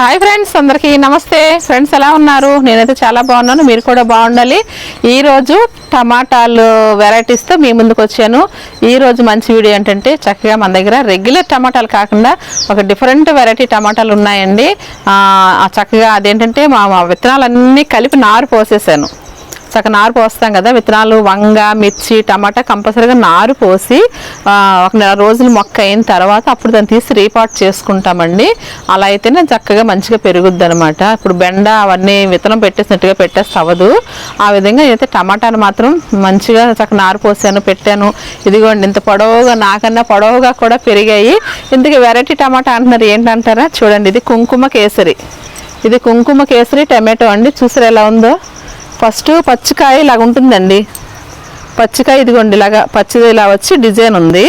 Hi friends అందరికీ నమస్తే. Friends ఎలా ఉన్నారు? నేనైతే చాలా బాగున్నాను మీరు కూడా బాగుండాలి. ఈరోజు టమాటాలు వెరైటీస్తో మీ ముందుకు వచ్చాను. ఈ రోజు మంచి వీడియో ఏంటంటే చక్కగా మన దగ్గర రెగ్యులర్ టమాటాలు కాకుండా ఒక డిఫరెంట్ వెరైటీ టమాటాలు ఉన్నాయండి. చక్కగా అదేంటంటే మా విత్తనాలన్నీ కలిపి నారు పోసేసాను. చక్కగా నారు పోస్తాం కదా విత్తనాలు వంగ మిర్చి టమాటా కంపల్సరీగా నారు పోసి ఒక నెల రోజులు మొక్క అయిన తర్వాత అప్పుడు దాన్ని తీసి రీపాట్ చేసుకుంటామండి. అలా అయితేనే చక్కగా మంచిగా పెరుగుద్ది అనమాట ఇప్పుడు బెండ అవన్నీ విత్తనం పెట్టేసినట్టుగా పెట్టేస్తే అవ్వదు. ఆ విధంగా అయితే టమాటాను మాత్రం మంచిగా చక్క నారు పోసాను పెట్టాను. ఇదిగోండి ఇంత పొడవుగా నాకన్నా పొడవుగా కూడా పెరిగాయి. ఇందుకు వెరైటీ టమాటా అంటున్నారు ఏంటంటారా? చూడండి ఇది కుంకుమ కేసరి. ఇది కుంకుమ కేసరి టమాటో అండి. చూసారు ఎలా ఉందో? ఫస్ట్ పచ్చికాయ ఇలాగ ఉంటుందండి. పచ్చికాయ ఇదిగోండి ఇలాగా పచ్చిది ఇలా వచ్చి డిజైన్ ఉంది.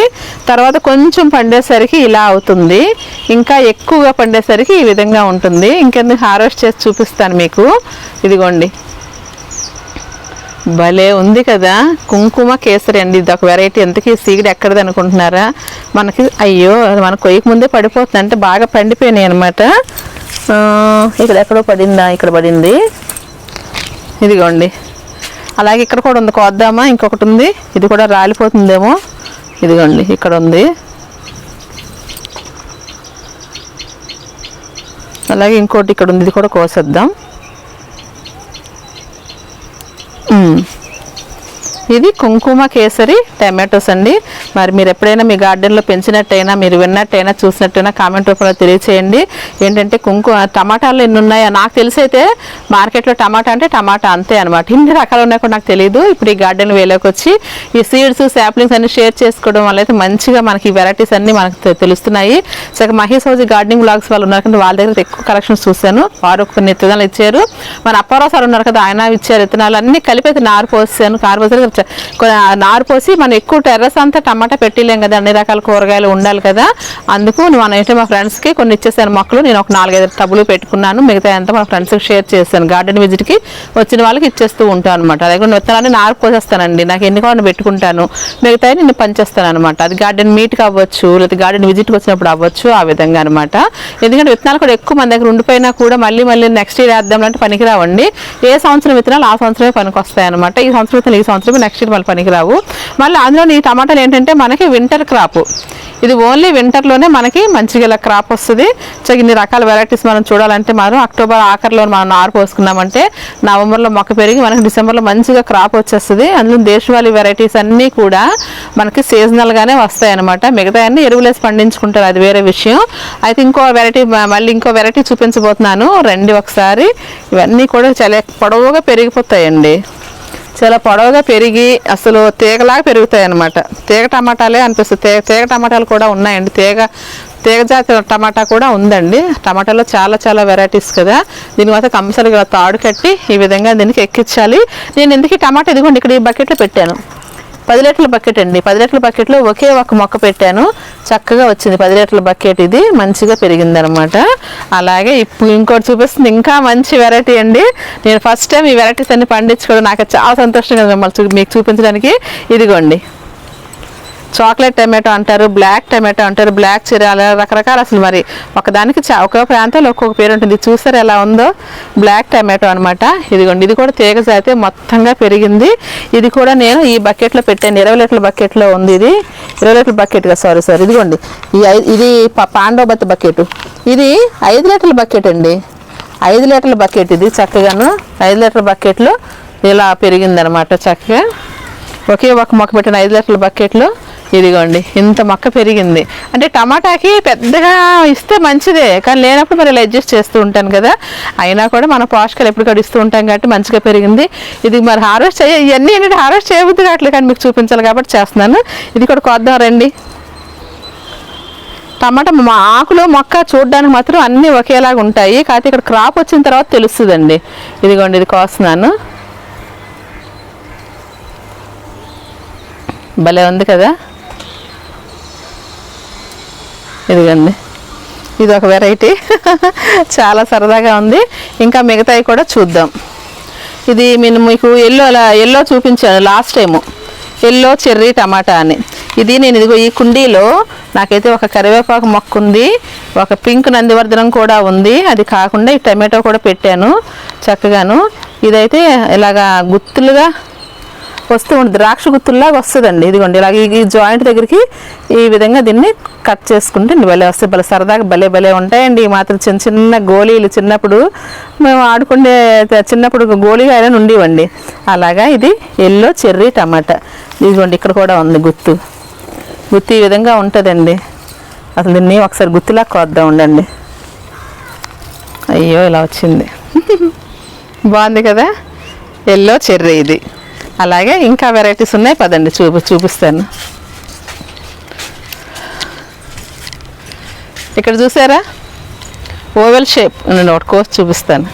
తర్వాత కొంచెం పండేసరికి ఇలా అవుతుంది. ఇంకా ఎక్కువగా పండేసరికి ఈ విధంగా ఉంటుంది. ఇంకెందుకు హార్వెస్ట్ చేసి చూపిస్తాను మీకు. ఇదిగోండి. భలే ఉంది కదా. కుంకుమ కేసరి అండి. ఇది ఒక వెరైటీ ఎంతకీ సీగడి ఎక్కడది అనుకుంటున్నారా? మనకి అయ్యో అది మన కొయ్యకు ముందే పడిపోతుంది అంటే బాగా పండిపోయినాయి అనమాట ఇక్కడ ఎక్కడో పడిందా? ఇక్కడ పడింది. ఇదిగోండి. అలాగే ఇక్కడ కూడా ఉంది. కోద్దామా? ఇంకొకటి ఉంది. ఇది కూడా రాలిపోతుందేమో. ఇదిగోండి ఇక్కడ ఉంది. అలాగే ఇంకోటి ఇక్కడ ఉంది. ఇది కూడా కోసేద్దాం. ఇది కుంకుమ కేసరి టమాటోస్ అండి. మరి మీరు ఎప్పుడైనా మీ గార్డెన్లో పెంచినట్టయినా మీరు విన్నట్టయినా చూసినట్టయినా కామెంట్ రూపంలో తెలియచేయండి. ఏంటంటే కుంకుమ టమాటాలు ఎన్ని ఉన్నాయో నాకు తెలిసైతే మార్కెట్లో టమాటా అంటే టమాటా అంతే అనమాట ఇన్ని రకాలు ఉన్నాయి కూడా నాకు తెలియదు ఇప్పుడు ఈ గార్డెన్ వేలోకి వచ్చి ఈ సీడ్స్ శాప్లింగ్స్ అన్ని షేర్ చేసుకోవడం వల్ల అయితే మంచిగా మనకి వెరైటీస్ అన్ని మనకు తె- తెలుస్తున్నాయి. సో మహేష్ హౌజీ గార్డెనింగ్ బ్లాగ్స్ వాళ్ళు ఉన్నారు కదా వాళ్ళ దగ్గర ఎక్కువ కలెక్షన్స్ చూశాను. వారు కొన్ని ఇత్తనాలు ఇచ్చారు. మన అప్పారావు సార్ ఉన్నారు కదా ఆయన ఇచ్చారు విత్తనాలు. అన్ని కలిపి అయితే నారు పోసాను కారు పోసారు నారు పోసి మనం ఎక్కువ టెర్రస్ అంతా టమాటా పెట్టలేం కదా అన్ని రకాల కూరగాయలు ఉండాలి కదా. అందుకు మనం ఏంటంటే మా ఫ్రెండ్స్కి కొన్ని ఇచ్చేసాను మొక్కలు. నేను ఒక నాలుగైదు టబ్బులు పెట్టుకున్నాను. మిగతా అంతా మా ఫ్రెండ్స్కి షేర్ చేస్తాను గార్డెన్ విజిట్కి వచ్చిన వాళ్ళకి ఇచ్చేస్తూ ఉంటాను అనమాట అదే కూడా విత్తనాన్ని నారు పోసేస్తానండి. నాకు ఎన్ని కావాలని పెట్టుకుంటాను. మిగతా నేను పనిచేస్తాను అనమాట అది గార్డెన్ మీట్కి అవ్వచ్చు లేదా గార్డెన్ విజిట్కి వచ్చినప్పుడు అవ్వచ్చు ఆ విధంగా అనమాట ఎందుకంటే విత్తనాలు కూడా ఎక్కువ మన దగ్గర ఉండిపోయినా కూడా మళ్ళీ మళ్ళీ నెక్స్ట్ ఇయర్ వేద్దాం అంటే పనికిరావండి. ఏ సంవత్సరం విత్తనాలు ఆ సంవత్సరమే పనికి వస్తాయి అనమాట ఈ సంవత్సరం విత్తనాలు ఈ సంవత్సరం నెక్స్ట్ వాళ్ళు పనికిరావు మళ్ళీ అందులో ఈ టమాటాలు ఏంటంటే మనకి వింటర్ క్రాప్ ఇది ఓన్లీ వింటర్లోనే మనకి మంచిగా ఇలా క్రాప్ వస్తుంది. సో ఇన్ని రకాల వెరైటీస్ మనం చూడాలంటే మనం అక్టోబర్ ఆఖరిలో మనం నారు పోసుకున్నామంటే నవంబర్లో మొక్క పెరిగి మనకి డిసెంబర్లో మంచిగా క్రాప్ వచ్చేస్తుంది. అందులో దేశవాళీ వెరైటీస్ అన్నీ కూడా మనకి సీజనల్గానే వస్తాయి అనమాట మిగతా అన్నీ ఎరువులేసి పండించుకుంటారు. అది వేరే విషయం. అయితే ఇంకో వెరైటీ మళ్ళీ ఇంకో వెరైటీ చూపించబోతున్నాను. రండి ఒకసారి. ఇవన్నీ కూడా చాలా పొడవుగా పెరిగిపోతాయండి. చాలా పొడవుగా పెరిగి అసలు తీగలాగా పెరుగుతాయి అన్నమాట తీగ టమాటాలే అనిపిస్తుంది. తీగ తీగ టమాటాలు కూడా ఉన్నాయండి. తీగ తీగ జాతి టమాటా కూడా ఉందండి. టమాటాలో చాలా చాలా వెరైటీస్ కదా. దీని మాత్రం కంపల్సరీగా తాడు కట్టి ఈ విధంగా దీనికి ఎక్కించాలి. నేను ఎందుకు ఈ టమాటా ఇదిగోండి ఇక్కడ ఈ బకెట్లో పెట్టాను. పది లీటర్ల బకెట్ అండి. పది లీటర్ల బకెట్లో ఒకే ఒక మొక్క పెట్టాను. చక్కగా వచ్చింది. పది లీటర్ల బకెట్ ఇది. మంచిగా పెరిగిందనమాట. అలాగే ఇప్పుడు ఇంకోటి చూపిస్తుంది. ఇంకా మంచి వెరైటీ అండి. నేను ఫస్ట్ టైం ఈ వెరైటీస్ అన్ని పండించుకోవడం నాకు చాలా సంతోషంగా మిమ్మల్ని చూ- మీకు చూపించడానికి ఇదిగోండి. చాక్లెట్ టమాటో అంటారు బ్లాక్ టమాటో అంటారు బ్లాక్ చీరాల రకరకాల అసలు మరి ఒకదానికి చా- ఒక్కొక్క ప్రాంతంలో ఒక్కొక్క పేరు ఉంటుంది. చూసారు ఎలా ఉందో? బ్లాక్ టమాటో అనమాట ఇదిగోండి ఇది కూడా తీగ జాతి మొత్తంగా పెరిగింది. ఇది కూడా నేను ఈ బకెట్లో పెట్టాను ఇరవై లీటర్ల బకెట్లో ఉంది ఇది. ఇరవై లీటర్ల బకెట్గా సారీ సార్. ఇదిగోండి ఈ ఐ- ఇది ప- పాండవబత్త బకెట్. ఇది ఐదు లీటర్ల బకెట్ అండి. ఐదు లీటర్ల బకెట్ ఇది చక్కగాను. ఐదు లీటర్ల బకెట్లో ఇలా పెరిగిందనమాట చక్కగా. ఒకే ఒక మొక్క పెట్టిన ఐదు లీటర్ల బకెట్లో. ఇదిగోండి ఇంత మొక్క పెరిగింది. అంటే టమాటాకి పెద్దగా ఇస్తే మంచిదే కానీ లేనప్పుడు మరి ఇలా అడ్జస్ట్ చేస్తూ ఉంటాను కదా. అయినా కూడా మన పోషకాలు ఎప్పటికప్పుడు ఇస్తూ ఉంటాం కాబట్టి మంచిగా పెరిగింది. ఇది మరి హార్వెస్ట్ చేయ ఇవన్నీ ఏంటంటే హార్వెస్ట్ చేయబుద్ది కావట్లేదు కానీ మీకు చూపించాలి కాబట్టి చేస్తున్నాను. ఇది కూడా కొద్దాం రండి. టమాటా మా ఆకులు మొక్క చూడడానికి మాత్రం అన్నీ ఒకేలాగా ఉంటాయి. కాకపోతే ఇక్కడ క్రాప్ వచ్చిన తర్వాత తెలుస్తుందండి. ఇదిగోండి ఇది కోస్తున్నాను. భలే ఉంది కదా? ఇదిగండి. ఇది ఒక వెరైటీ చాలా సరదాగా ఉంది. ఇంకా మిగతాయి కూడా చూద్దాం. ఇది నేను మీకు ఎల్లో అలా ఎల్లో చూపించాను last time yellow cherry tomato అని. ఇది నేను ఇదిగో ఈ కుండీలో నాకైతే ఒక కరివేపాకు మొక్క ఉంది ఒక పింక్ నందివర్ధనం కూడా ఉంది. అది కాకుండా ఈ టమాటో కూడా పెట్టాను చక్కగాను. ఇదైతే ఇలాగా గుత్తులుగా వస్తూ ద్రాక్ష గుత్తుల్లాగా వస్తుందండి. ఇదిగోండి ఇలాగ ఈ- జాయింట్ దగ్గరికి ఈ విధంగా దీన్ని కట్ చేసుకుంటే భలే వస్తాయి భలే సరదాగా భలే భలే ఉంటాయండి. ఈ మాత్రం చిన్న చిన్న గోళీలు చిన్నప్పుడు మేము ఆడుకునే చిన్నప్పుడు గోళీగా అయినా ఉండేవండి. అలాగా ఇది ఎల్లో చెర్రీ టమాటా. ఇదిగోండి ఇక్కడ కూడా ఉంది గుత్తు. గుత్తి ఈ విధంగా ఉంటుందండి. అసలు దీన్ని ఒకసారి గుత్తిలా కోద్దాం ఉండండి. అయ్యో ఇలా వచ్చింది. బాగుంది కదా? ఎల్లో చెర్రీ ఇది. అలాగే ఇంకా వెరైటీస్ ఉన్నాయి. పదండి చూపి చూపిస్తాను. ఇక్కడ చూసారా? Oval shape. నేను ఒకటి కోసి చూపిస్తాను.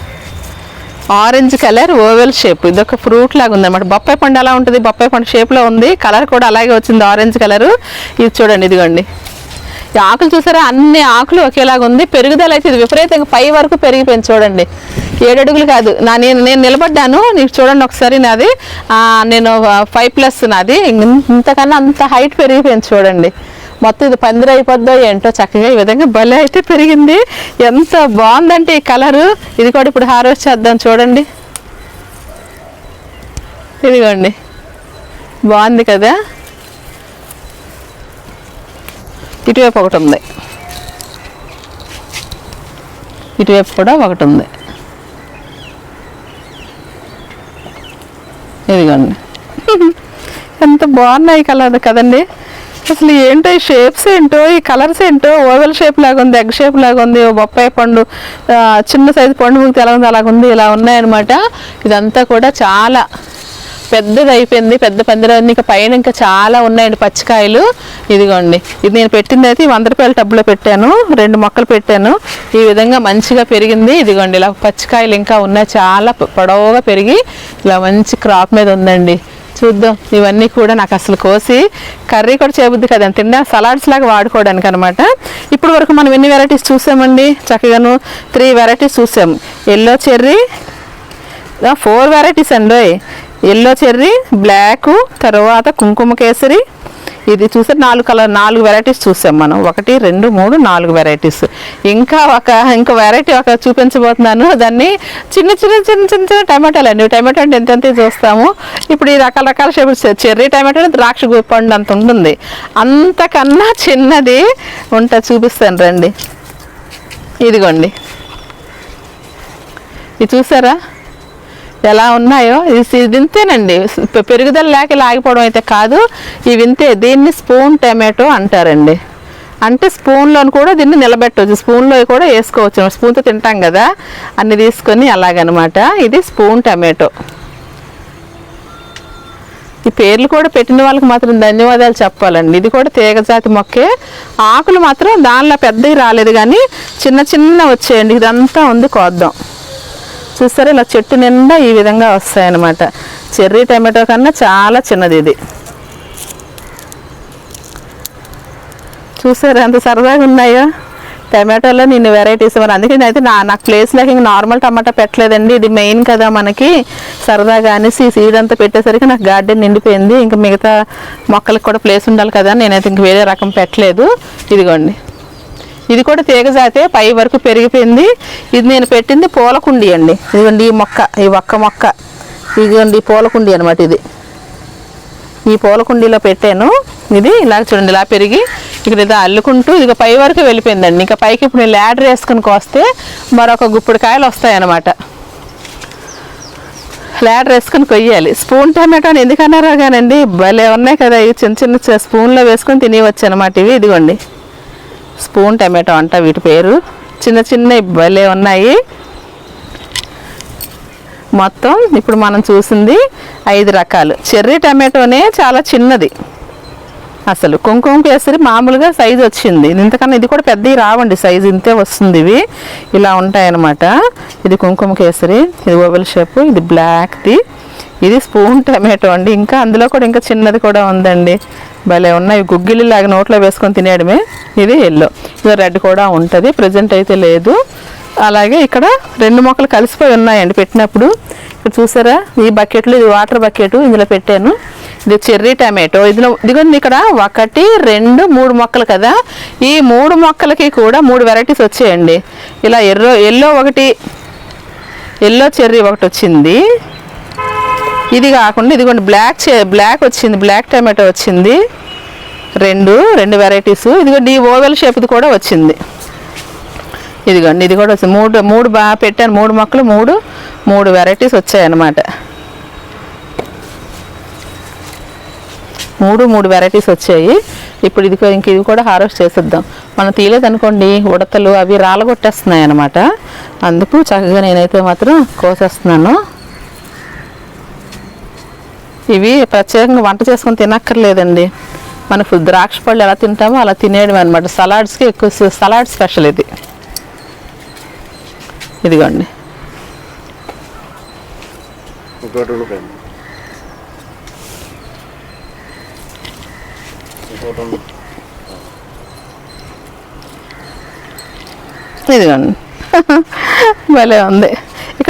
Orange colour oval shape. ఇది ఒక ఫ్రూట్ లాగా ఉందన్నమాట. బొప్పాయి పండు అలా ఉంటుంది. బొప్పాయి పండు షేప్లో ఉంది. కలర్ కూడా అలాగే వచ్చింది ఆరెంజ్ కలర్. ఇది చూడండి ఇదిగోండి. ఆకులు చూసారా? అన్ని ఆకులు ఒకేలాగా ఉంది. పెరుగుదల అయితే ఇది విపరీతంగా పై వరకు పెరిగిపోయింది చూడండి. ఏడు అడుగులు కాదు. నా నేను నేను నిలబడ్డాను. నీకు చూడండి ఒకసారి నాది. నేను ఫైవ్ ప్లస్ నాది. ఇంతకన్నా అంత హైట్ పెరిగిపోయింది చూడండి. మొత్తం ఇది పందిరి అయిపోద్దో ఏంటో చక్కగా ఈ విధంగా భలే అయితే పెరిగింది. ఎంత బాగుందంటే ఈ కలరు. ఇది కూడా ఇప్పుడు హార్వెస్ట్ చేద్దాం చూడండి. ఇదిగోండి. బాగుంది కదా? ఇటువైపు ఒకటి ఉంది. ఇటువైపు కూడా ఒకటి ఉంది. ఇదిగోండి. ఎంత బాగున్నాయి కలర్ కదండి. అసలు ఏంటో ఈ షేప్స్ ఏంటో ఈ కలర్స్ ఏంటో ఓవెల్ షేప్ లాగా ఉంది ఎగ్ షేప్ లాగా ఉంది బొప్పాయి పండు చిన్న సైజు పండు ముక్తి ఎలా ఉంది అలాగుంది ఇలా ఉన్నాయన్నమాట. ఇదంతా కూడా చాలా పెద్దది అయిపోయింది పెద్ద పందిరం ఇంకా పైన ఇంకా చాలా ఉన్నాయండి పచ్చికాయలు. ఇదిగోండి ఇది నేను పెట్టింది అయితే వంద రూపాయల టబ్బులో పెట్టాను. రెండు మొక్కలు పెట్టాను. ఈ విధంగా మంచిగా పెరిగింది. ఇదిగోండి ఇలా పచ్చికాయలు ఇంకా ఉన్నాయి. చాలా పొడవుగా పెరిగి ఇలా మంచి క్రాప్ మీద ఉందండి. చూద్దాం ఇవన్నీ కూడా నాకు అసలు కోసి కర్రీ కూడా చేయబుద్ది కదా. తిండా సలాడ్స్ లాగా వాడుకోవడానికి అనమాట ఇప్పుడు వరకు మనం ఎన్ని వెరైటీస్ చూసామండి? చక్కగాను త్రీ వెరైటీస్ చూసాము ఎల్లో చెర్రీ ఫోర్ వెరైటీస్ అండి ఎల్లో చెర్రీ బ్లాక్ తర్వాత కుంకుమ కేసరి. ఇది చూస్తే నాలుగు కలర్ నాలుగు వెరైటీస్ చూసాం మనం. ఒకటి రెండు మూడు నాలుగు వెరైటీస్ ఇంకా ఒక ఇంకో వెరైటీ ఒక చూపించబోతున్నాను. దాన్ని చిన్న చిన్న చిన్న చిన్న చిన్న టమాటాలు అండి. టమాటో అంటే ఎంతెంత చూస్తాము? ఇప్పుడు ఈ రకాల రకాల షేపులు చెర్రీ టమాటో ద్రాక్ష పండు అంత ఉంటుంది. అంతకన్నా చిన్నది ఉంటా చూపిస్తాను రండి. ఇదిగోండి. ఇది చూసారా? ఎలా ఉన్నాయో ఇది వింతేనండి. పెరుగుదల లేక లాగిపోవడం అయితే కాదు. ఈ వింతే దీన్ని స్పూన్ టమాటో అంటారండి. అంటే స్పూన్లోని కూడా దీన్ని నిలబెట్టవచ్చు స్పూన్లో కూడా వేసుకోవచ్చు. స్పూన్తో తింటాం కదా అన్ని తీసుకొని అలాగనమాట. ఇది స్పూన్ టమాటో. ఈ పేర్లు కూడా పెట్టిన వాళ్ళకి మాత్రం ధన్యవాదాలు చెప్పాలండి. ఇది కూడా తీగజాతి మొక్కే. ఆకులు మాత్రం దానిలో పెద్దవి రాలేదు కానీ చిన్న చిన్న వచ్చేయండి. ఇదంతా ఉంది కోద్దాం. చూస్తారా? ఇలా చెట్టు నిండా ఈ విధంగా వస్తాయన్నమాట. చెర్రీ టమాటో కన్నా చాలా చిన్నది ఇది. చూసారా? ఎంత సరదాగా ఉన్నాయో? టమాటోలో నేను వెరైటీస్ మరి. అందుకే అయితే నా నాకు ప్లేస్ లేక ఇంక నార్మల్ టమాటా పెట్టలేదండి. ఇది మెయిన్ కదా మనకి. సరదాగా అనేసి సీడ్ అంతా పెట్టేసరికి నాకు గార్డెన్ నిండిపోయింది. ఇంకా మిగతా మొక్కలకు కూడా ప్లేస్ ఉండాలి కదా నేనైతే ఇంక వేరే రకం పెట్టలేదు. ఇదిగోండి. ఇది కూడా తీగజాతే పై వరకు పెరిగిపోయింది. ఇది నేను పెట్టింది పూలకుండి అండి. ఇదిగోండి ఈ మొక్క ఈ ఒక్క మొక్క. ఇదిగోండి పూలకుండి అనమాట ఇది. ఈ పూలకుండీలో పెట్టాను. ఇది ఇలా చూడండి ఇలా పెరిగి ఇక్కడ ఇది అల్లుకుంటూ ఇదిగో పై వరకు వెళ్ళిపోయిందండి. ఇంకా పైకి ఇప్పుడు నేను ల్యాడర్ వేసుకుని కోస్తే మరొక గుప్పుడు కాయలు వస్తాయన్నమాట. ల్యాడర్ వేసుకుని కొయ్యాలి. స్పూన్ టమాటో అని ఎందుకన్నారో కానండి భలే ఉన్నాయి కదా. ఇవి చిన్న చిన్న స్పూన్లో వేసుకొని తినేవచ్చు అనమాట ఇవి. ఇదిగోండి. స్పూన్ టమాటో అంట వీటి పేరు. చిన్న చిన్న భలే ఉన్నాయి. మొత్తం ఇప్పుడు మనం చూసింది ఐదు రకాలు. చెర్రీ టమాటోనే చాలా చిన్నది. అసలు కుంకుమ కేసరి మామూలుగా సైజు వచ్చింది. ఇంతకన్నా ఇది కూడా పెద్దవి రావండి. సైజు ఇంతే వస్తుంది ఇవి. ఇలా ఉంటాయన్నమాట. ఇది కుంకుమ కేసరి ఇది ఓవెల్ షేప్ ఇది బ్లాక్ది. ఇది స్పూన్ టమాటో అండి. ఇంకా అందులో కూడా ఇంకా చిన్నది కూడా ఉందండి. భలే ఉన్నాయి. గుగ్గిలి లాగా నోట్లో వేసుకొని తినేయడమే. ఇది ఎల్లో. ఇది రెడ్ కూడా ఉంటుంది. ప్రజెంట్ అయితే లేదు. అలాగే ఇక్కడ రెండు మొక్కలు కలిసిపోయి ఉన్నాయండి పెట్టినప్పుడు. ఇక్కడ చూసారా? ఈ బకెట్లు ఇది వాటర్ బకెట్ ఇందులో పెట్టాను. ఇది చెర్రీ టమాటో. ఇదిలో ఇదిగోండి ఇక్కడ ఒకటి రెండు మూడు మొక్కలు కదా. ఈ మూడు మొక్కలకి కూడా మూడు వెరైటీస్ వచ్చాయండి. ఇలా ఎర్రో ఎల్లో ఒకటి ఎల్లో చెర్రీ ఒకటి వచ్చింది. ఇది కాకుండా ఇదిగోండి బ్లాక్ చే బ్లాక్ వచ్చింది బ్లాక్ టమాటో వచ్చింది. రెండు రెండు వెరైటీస్ ఇదిగోండి ఈ ఓవెల్ షేప్ది కూడా వచ్చింది. ఇదిగోండి ఇది కూడా వచ్చింది. మూడు మూడు బాగా పెట్టాను మూడు మొక్కలు మూడు మూడు వెరైటీస్ వచ్చాయన్నమాట. మూడు మూడు వెరైటీస్ వచ్చాయి. ఇప్పుడు ఇది ఇంక ఇది కూడా హార్వెస్ట్ చేసేద్దాం. మనం తీయలేదనుకోండి ఉడతలు అవి రాలగొట్టేస్తున్నాయి అనమాట అందుకు చక్కగా నేనైతే మాత్రం కోసేస్తున్నాను. ఇవి ప్రత్యేకంగా వంట చేసుకొని తినక్కర్లేదండి. మనకు ద్రాక్ష పళ్ళు ఎలా తింటామో అలా తినేయడం అనమాట సలాడ్స్కి ఎక్కువ సలాడ్ స్పెషల్ ఇది. ఇదిగోండి. ఇదిగోండి. భలే ఉంది.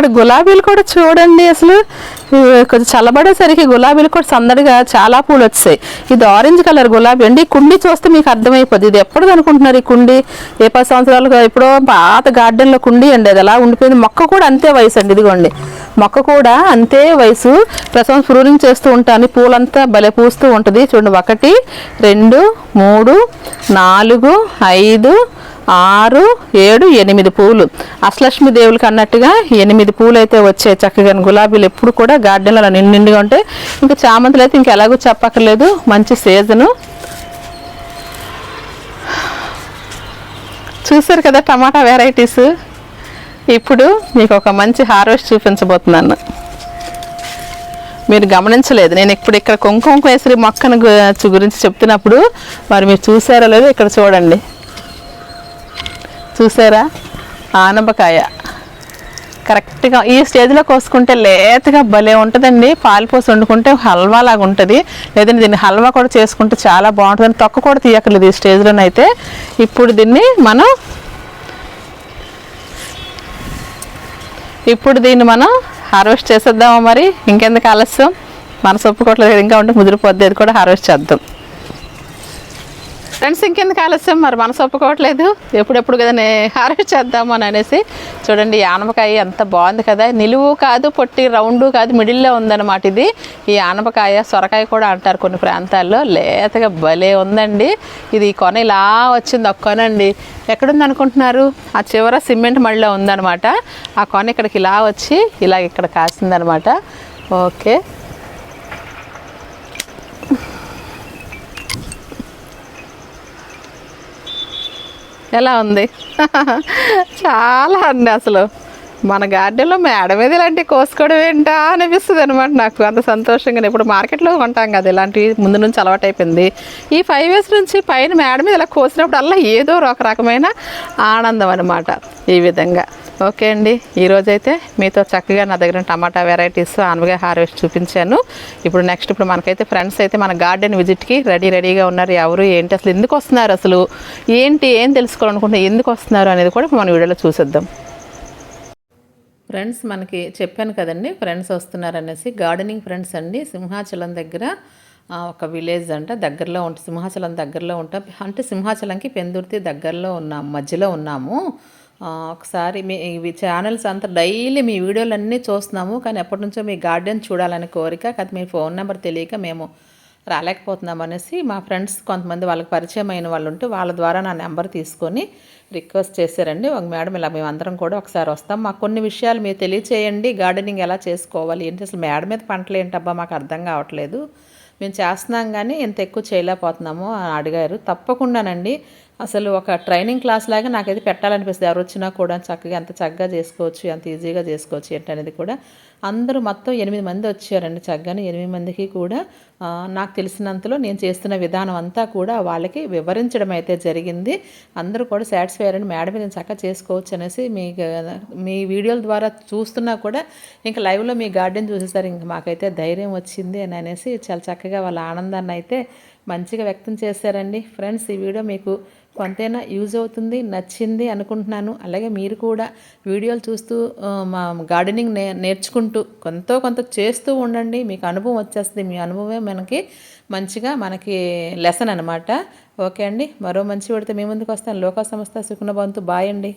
ఇక్కడ గులాబీలు కూడా చూడండి అసలు. కొంచెం చల్లబడేసరికి గులాబీలు కూడా సందడిగా చాలా పూలు వచ్చాయి. ఇది ఆరెంజ్ కలర్ గులాబీ అండి. కుండీ చూస్తే మీకు అర్థమైపోద్ది. ఇది ఎప్పుడు అనుకుంటున్నారు ఈ కుండీ? ఏ పది సంవత్సరాలుగా ఎప్పుడో పాత గార్డెన్లో కుండీ అండి అది. అలా ఉండిపోయింది. మొక్క కూడా అంతే వయసు అండి ఇదిగోండి. మొక్క కూడా అంతే వయసు. ప్రసవం ప్రూనింగ్ చేస్తూ ఉంటాను. పూలంతా భలే పూస్తూ ఉంటుంది. చూడండి ఒకటి రెండు మూడు నాలుగు ఐదు ఆరు ఏడు ఎనిమిది పూలు. అష్టలక్ష్మి దేవులకి అన్నట్టుగా ఎనిమిది పూలు అయితే వచ్చాయి చక్కగా. గులాబీలు ఎప్పుడు కూడా గార్డెన్లో నిండు నిండుగా ఉంటాయి. ఇంకా చామంతులు అయితే ఇంకా ఎలాగో చెప్పక్కర్లేదు. మంచి సీజను. చూసారు కదా టమాటా వెరైటీస్? ఇప్పుడు మీకు ఒక మంచి హార్వెస్ట్ చూపించబోతున్నాను. మీరు గమనించలేదు. నేను ఇప్పుడు ఇక్కడ కుంకుమ కేసరి మొక్కను గురించి చెప్తున్నప్పుడు మరి మీరు చూసారో లేదో ఇక్కడ చూడండి. చూసారా? ఆనపకాయ. కరెక్ట్గా ఈ స్టేజ్లో కోసుకుంటే లేతగా భలే ఉంటుందండి. పాలు పోసి వండుకుంటే హల్వా లాగా ఉంటుంది. లేదంటే దీన్ని హల్వా కూడా చేసుకుంటే చాలా బాగుంటుంది తొక్క కూడా తీయక్కర్లేదు ఈ స్టేజ్లోనైతే. ఇప్పుడు దీన్ని మనం ఇప్పుడు దీన్ని మనం హార్వెస్ట్ చేసేద్దామా మరి? ఇంకెందుకు ఆలస్యం? మన సొప్పుకోవట్లేదు ఇంకా ఉంటే ముదిరిపోద్ది. అది కూడా హార్వెస్ట్ చేద్దాం. ఫ్రెండ్స్ ఇంకెందుకు ఆలస్యం? మరి మనసు ఒప్పుకోవట్లేదు. ఎప్పుడెప్పుడు కదా హార్వెస్ట్ చేద్దాము అని అనేసి. చూడండి ఆనపకాయ ఎంత బాగుంది కదా. నిలువు కాదు పొట్టి రౌండ్ కాదు మిడిల్లో ఉందన్నమాట ఇది. ఈ ఆనపకాయ సొరకాయ కూడా అంటారు కొన్ని ప్రాంతాల్లో. లేతగా భలే ఉందండి. ఇది కొన ఇలా వచ్చింది ఒక కొనండి. ఎక్కడుందనుకుంటున్నారు? ఎక్కడుంది అనుకుంటున్నారు ఆ చివర సిమెంట్ మళ్ళీ ఉందన్నమాట. ఆ కొన ఇక్కడికి ఇలా వచ్చి ఇలా ఇక్కడ కాసిందనమాట ఓకే. ఎలా ఉంది? చాలా అండి అసలు. మన గార్డెన్లో మేడ మీద ఇలాంటివి కోసుకోవడం ఏంటా అనిపిస్తుంది అనమాట నాకు. అంత సంతోషంగా ఇప్పుడు మార్కెట్లో కొంటాం కదా ఇలాంటివి ముందు నుంచి అలవాటు అయిపోయింది ఈ ఫైవ్ ఇయర్స్ నుంచి పైన మేడ మీద ఇలా కోసినప్పుడు అలా ఏదో ఒక రకమైన ఆనందం అనమాట ఈ విధంగా. ఓకే అండి. ఈరోజైతే మీతో చక్కగా నా దగ్గర టమాటా వెరైటీస్ ఆనవగా హార్వెస్ట్ చూపించాను. ఇప్పుడు నెక్స్ట్ ఇప్పుడు మనకైతే ఫ్రెండ్స్ అయితే మన గార్డెన్ విజిట్కి రెడీ రెడీగా ఉన్నారు. ఎవరు ఏంటి అసలు ఎందుకు వస్తున్నారు అసలు? ఏంటి ఏం తెలుసుకోవాలనుకుంటే ఎందుకు వస్తున్నారు అనేది కూడా మన వీడియోలో చూసేద్దాం. ఫ్రెండ్స్ మనకి చెప్పాను కదండి ఫ్రెండ్స్ వస్తున్నారనేసి గార్డెనింగ్ ఫ్రెండ్స్ అండి. సింహాచలం దగ్గర ఒక విలేజ్ అంట దగ్గరలో ఉంటే సింహాచలం దగ్గరలో ఉంటాం అంటే సింహాచలంకి పెందుర్తి దగ్గరలో ఉన్నాము మధ్యలో ఉన్నాము. ఒకసారి మీ ఇవి ఛానల్స్ అంతా డైలీ మీ వీడియోలన్నీ చూస్తున్నాము. కానీ ఎప్పటి నుంచో మీ గార్డెన్ చూడాలని కోరిక కాదు మీ ఫోన్ నెంబర్ తెలియక మేము రాలేకపోతున్నాం అనేసి మా ఫ్రెండ్స్ కొంతమంది వాళ్ళకి పరిచయం అయిన వాళ్ళు ఉంటే వాళ్ళ ద్వారా నా నెంబర్ తీసుకొని రిక్వెస్ట్ చేశారండి. ఒక మేడం ఇలా మేము అందరం కూడా ఒకసారి వస్తాం. మాకు కొన్ని విషయాలు మీరు తెలియచేయండి. గార్డెనింగ్ ఎలా చేసుకోవాలి? ఏంటి అసలు మేడం మీద పంటలు ఏంటబ్బా? మాకు అర్థం కావట్లేదు. మేము చేస్తున్నాం కానీ ఇంత ఎక్కువ చేయలేకపోతున్నాము అని అడిగారు. తప్పకుండానండి. అసలు ఒక ట్రైనింగ్ క్లాస్ లాగా నాకైతే పెట్టాలనిపిస్తుంది. ఎవరు వచ్చినా కూడా చక్కగా ఎంత చక్కగా చేసుకోవచ్చు ఎంత ఈజీగా చేసుకోవచ్చు ఏంటనేది కూడా. అందరూ మొత్తం ఎనిమిది మంది వచ్చారండి చక్కగా ఎనిమిది మందికి కూడా నాకు తెలిసినంతలో నేను చేస్తున్న విధానం అంతా కూడా వాళ్ళకి వివరించడం అయితే జరిగింది. అందరూ కూడా సాటిస్ఫై అయ్యారండి మేడం నేను చక్కగా చేసుకోవచ్చు అనేసి మీ మీ వీడియోల ద్వారా చూస్తున్నా కూడా ఇంకా లైవ్లో మీ గార్డెన్ చూసేసరికి ఇంక మాకైతే ధైర్యం వచ్చింది అని అనేసి చాలా చక్కగా వాళ్ళ ఆనందాన్ని అయితే మంచిగా వ్యక్తం చేశారండి. ఫ్రెండ్స్ ఈ వీడియో మీకు కొంతైనా యూజ్ అవుతుంది నచ్చింది అనుకుంటున్నాను. అలాగే మీరు కూడా వీడియోలు చూస్తూ మా గార్డెనింగ్ నే నేర్చుకుంటూ కొంత కొంత చేస్తూ ఉండండి. మీకు అనుభవం వచ్చేస్తుంది. మీ అనుభవమే మనకి మంచిగా మనకి లెసన్ అనమాట ఓకే అండి. మరో మంచి పడితే మీ ముందుకు వస్తాను. లోకా సంస్థ సుఖనభవంతు బాయ్ అండి.